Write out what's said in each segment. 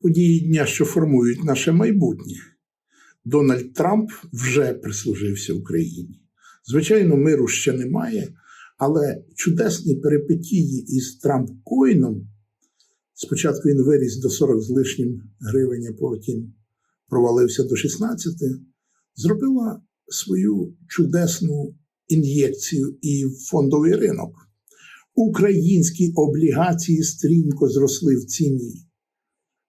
Події дня, що формують наше майбутнє. Дональд Трамп вже прислужився Україні. Звичайно, миру ще немає, але чудесні перипетії із Трамп-коїном. Спочатку він виріс до 40 з лишнім гривень, а потім провалився до 16, зробила свою чудесну ін'єкцію і в фондовий ринок. Українські облігації стрімко зросли в ціні.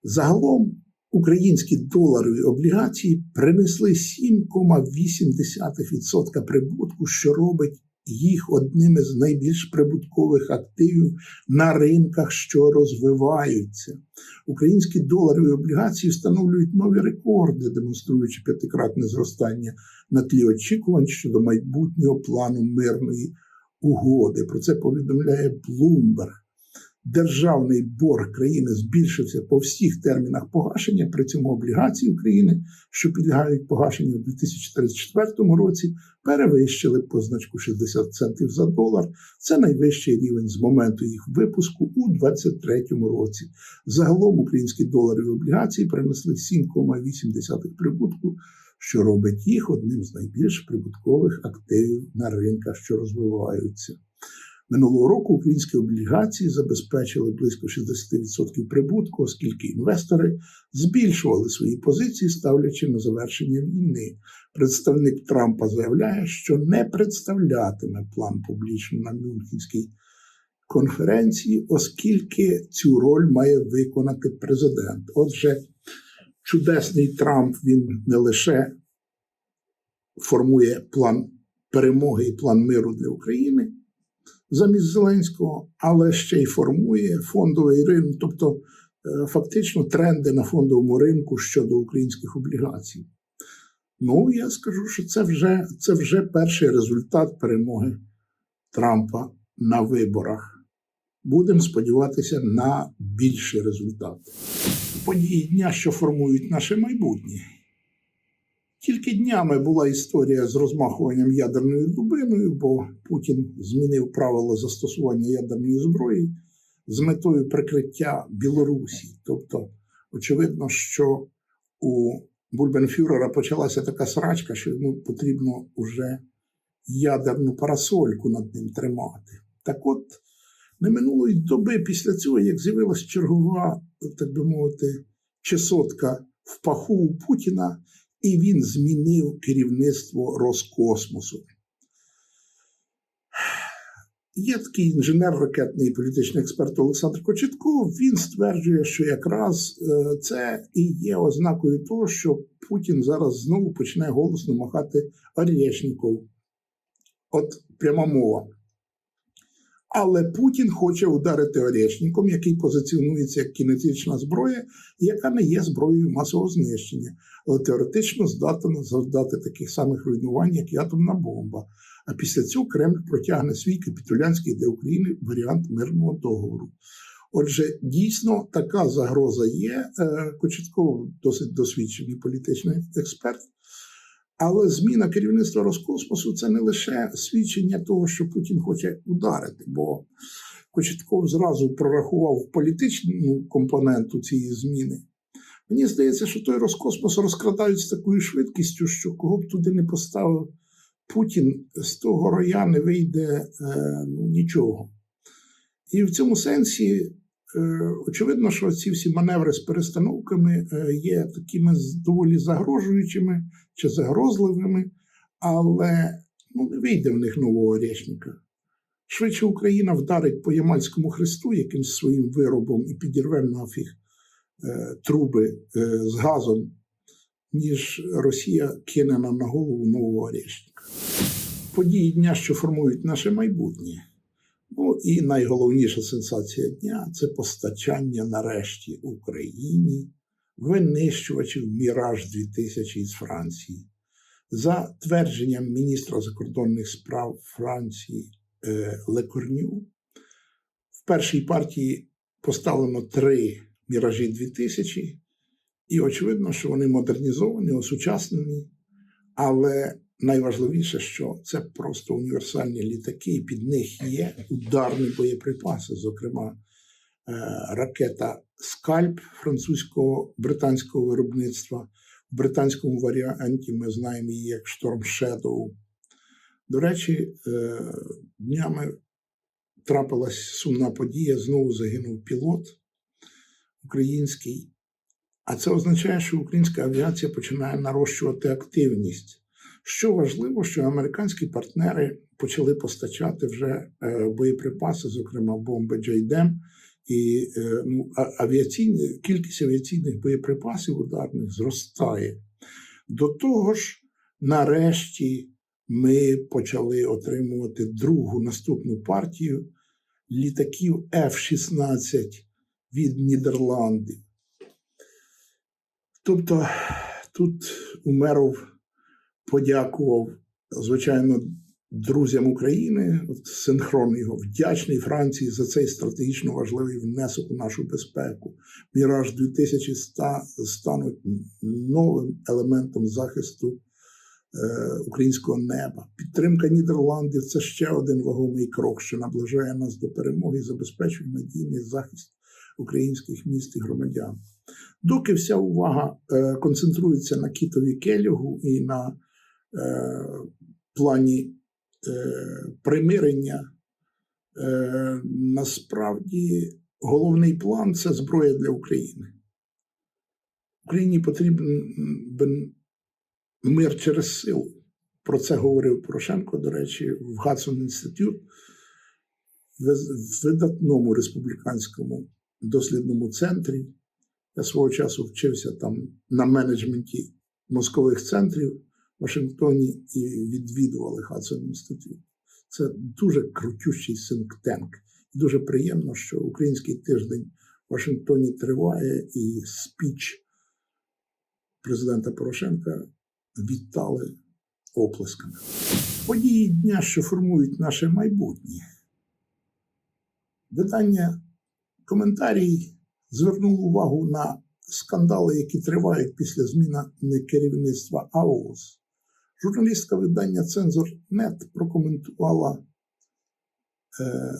Загалом українські доларові облігації принесли 7,8% прибутку, що робить їх одними з найбільш прибуткових активів на ринках, що розвиваються. Українські доларові облігації встановлюють нові рекорди, демонструючи п'ятикратне зростання на тлі очікувань щодо майбутнього плану мирної угоди. Про це повідомляє Bloomberg. Державний борг країни збільшився по всіх термінах погашення. При цьому облігації України, що підлягають погашенню у 2034 році, перевищили позначку 60 центів за долар. Це найвищий рівень з моменту їх випуску у 2023 році. Загалом українські доларові облігації принесли 7,8 прибутку, що робить їх одним з найбільш прибуткових активів на ринках, що розвиваються. Минулого року українські облігації забезпечили близько 60% прибутку, оскільки інвестори збільшували свої позиції, ставлячи на завершення війни. Представник Трампа заявляє, що не представлятиме план публічно на Мюнхенській конференції, оскільки цю роль має виконати президент. Отже, чудесний Трамп він не лише формує план перемоги і план миру для України замість Зеленського, але ще й формує фондовий ринок, тобто е, фактично тренди на фондовому ринку щодо українських облігацій. Ну, я скажу, що це вже, це вже перший результат перемоги Трампа на виборах. Будемо сподіватися на більший результат. Події дня, що формують наше майбутнє. Тільки днями була історія з розмахуванням ядерною дубиною, бо Путін змінив правила застосування ядерної зброї з метою прикриття Білорусі. Тобто, очевидно, що у Бульбенфюрера почалася така срачка, що йому потрібно вже ядерну парасольку над ним тримати. Так от, не минулої доби після цього, як з'явилася чергова, так би мовити, чесотка в паху у Путіна і він змінив керівництво Роскосмосу. Є такий інженер, ракетний і політичний експерт Олександр Кочетков. Він стверджує, що якраз е, це і є ознакою того, що Путін зараз знову почне голосно махати Орєшніков. От пряма мова. Але Путін хоче ударити Орешником, який позиціонується як кінетична зброя, яка не є зброєю масового знищення, але теоретично здатна завдати таких самих руйнувань, як і атомна бомба. А після цього Кремль протягне свій капітулянський для України варіант мирного договору. Отже, дійсно така загроза є. Е, Кочетков досить досвідчений політичний експерт. Але зміна керівництва Роскосмосу це не лише свідчення того, що Путін хоче ударити, бо Кочетков зразу прорахував політичну компоненту цієї зміни. Мені здається, що той Роскосмос розкрадають з такою швидкістю, що кого б туди не поставив Путін, з того роя не вийде е, ну, нічого. І в цьому сенсі очевидно, що ці всі маневри з перестановками е, є такими доволі загрожуючими чи загрозливими, але ну, не вийде в них нового речника. Швидше Україна вдарить по Ямальському хресту якимсь своїм виробом і підірве нафіг е, труби з газом, ніж Росія кине нам на голову нового речника. Події дня, що формують наше майбутнє. Ну і найголовніша сенсація дня це постачання нарешті Україні винищувачів Міраж 2000 із Франції. За твердженням міністра закордонних справ Франції е, Лекорню, в першій партії поставлено три міражі 2000, і очевидно, що вони модернізовані, осучаснені, Але найважливіше, що це просто універсальні літаки, і під них є ударні боєприпаси, зокрема, е, ракета Скальп французького британського виробництва. В британському варіанті ми знаємо її як Storm Shadow. До речі, е, днями трапилась сумна подія. Знову загинув пілот український. А це означає, що українська авіація починає нарощувати активність. Що важливо, що американські партнери почали постачати вже е, боєприпаси, зокрема бомби JDM, і е, ну, авіаційні, кількість авіаційних боєприпасів ударних зростає. До того ж, нарешті ми почали отримувати другу наступну партію літаків F-16 від Нідерландів. Тобто тут Умеров подякував, звичайно, друзям України, синхрон його вдячний Франції за цей стратегічно важливий внесок у нашу безпеку. Міраж 2000 ста- стануть новим елементом захисту е, українського неба. Підтримка Нідерландів це ще один вагомий крок, що наближає нас до перемоги забезпечує надійний захист українських міст і громадян. Доки вся увага е, концентрується на кітові келюгу і на плані е, примирення, е, насправді головний план це зброя для України. Україні потрібен мир через силу. Про це говорив Порошенко, до речі, в Гадсон Інститут, в видатному республіканському дослідному центрі. Я свого часу вчився там на менеджменті мозкових центрів Вашингтоні і відвідували Хадсон Інститут. Це дуже крутющий синктенк. Дуже приємно, що український тиждень в Вашингтоні триває, і спіч президента Порошенка вітали оплесками. Події дня, що формують наше майбутнє. Видання коментарій звернуло увагу на скандали, які тривають після зміни керівництва АОС. Журналістка видання Цензор.нет прокоментувала е,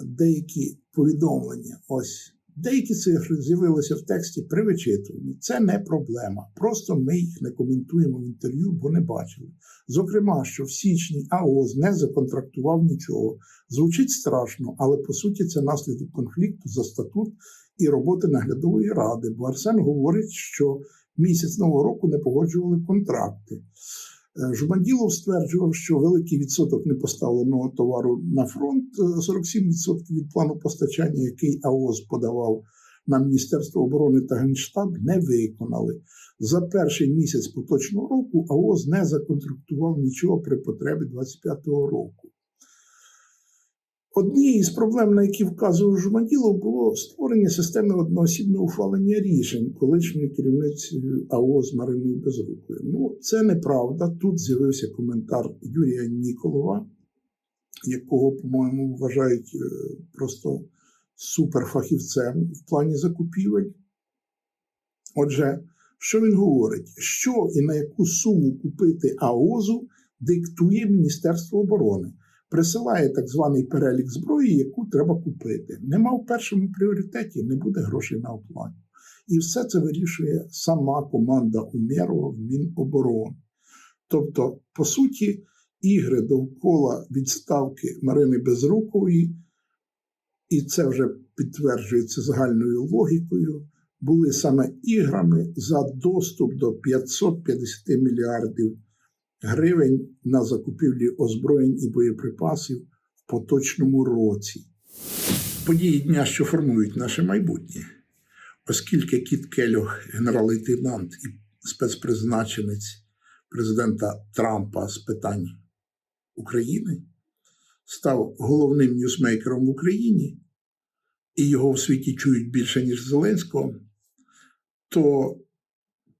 деякі повідомлення. Ось деякі цифри з'явилися в тексті при вичитуванні. Це не проблема. Просто ми їх не коментуємо в інтерв'ю, бо не бачили. Зокрема, що в січні АОС не законтрактував нічого. Звучить страшно, але по суті це наслідок конфлікту за статут і роботи наглядової ради. Бо Арсен говорить, що місяць нового року не погоджували контракти. Е, Жуманділов стверджував, що великий відсоток непоставленого товару на фронт, е, 47% від плану постачання, який АОЗ подавав на Міністерство оборони та Генштаб, не виконали. За перший місяць поточного року АОЗ не законтрактував нічого при потребі 25-го року. Однією з проблем, на які вказував Жуманділов, було створення системи одноосібного ухвалення рішень колишньої керівниці АОС Мариною Безрукою. Ну, це неправда. Тут з'явився коментар Юрія Ніколова, якого, по-моєму, вважають е, просто суперфахівцем в плані закупівель. Отже, що він говорить? Що і на яку суму купити АОЗу диктує Міністерство оборони присилає так званий перелік зброї, яку треба купити. Нема в першому пріоритеті, не буде грошей на оплату. І все це вирішує сама команда Умєрова в Міноборони. Тобто, по суті, ігри довкола відставки Марини Безрукової, і це вже підтверджується загальною логікою, були саме іграми за доступ до 550 мільярдів гривень на закупівлі озброєнь і боєприпасів в поточному році. Події дня, що формують наше майбутнє, оскільки Кіт Келюх, генерал-лейтенант і спецпризначенець президента Трампа з питань України, став головним ньюсмейкером в Україні, і його в світі чують більше, ніж Зеленського, то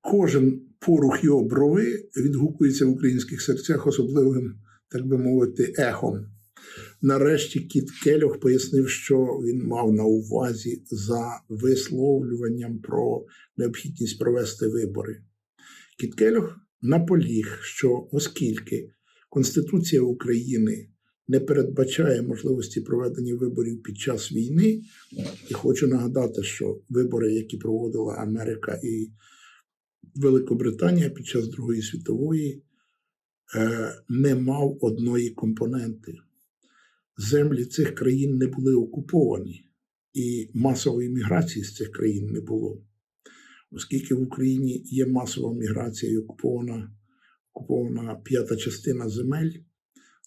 кожен порух його брови відгукується в українських серцях особливим, так би мовити, ехом. Нарешті Кіт Келюх пояснив, що він мав на увазі за висловлюванням про необхідність провести вибори. Кіт Келюх наполіг, що оскільки Конституція України не передбачає можливості проведення виборів під час війни, і хочу нагадати, що вибори, які проводила Америка і Великобританія під час Другої світової, е, не мав одної компоненти. Землі цих країн не були окуповані, і масової міграції з цих країн не було. Оскільки в Україні є масова міграція і окупована, окупована п'ята частина земель,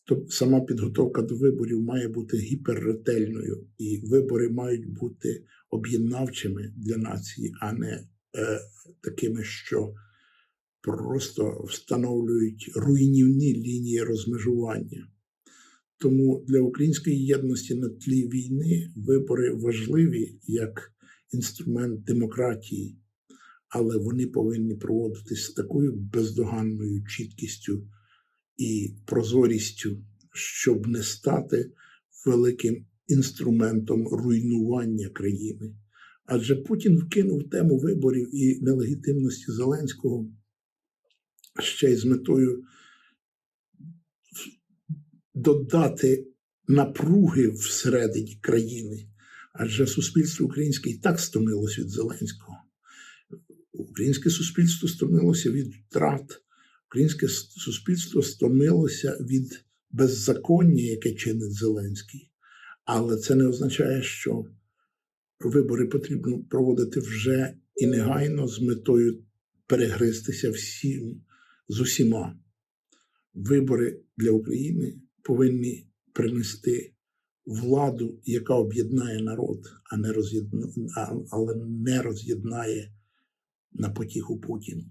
то сама підготовка до виборів має бути гіперретельною, і вибори мають бути об'єднавчими для нації, а не такими, що просто встановлюють руйнівні лінії розмежування. Тому для української єдності на тлі війни вибори важливі як інструмент демократії, але вони повинні проводитись з такою бездоганною чіткістю і прозорістю, щоб не стати великим інструментом руйнування країни. Адже Путін вкинув тему виборів і нелегітимності Зеленського ще й з метою додати напруги всередині країни, адже суспільство українське і так стомилось від Зеленського. Українське суспільство стомилося від втрат, українське суспільство стомилося від беззаконня, яке чинить Зеленський. Але це не означає, що вибори потрібно проводити вже і негайно з метою перегристися всім з усіма. Вибори для України повинні принести владу, яка об'єднає народ, а не роз'єдна... але не роз'єднає на потіху Путіну.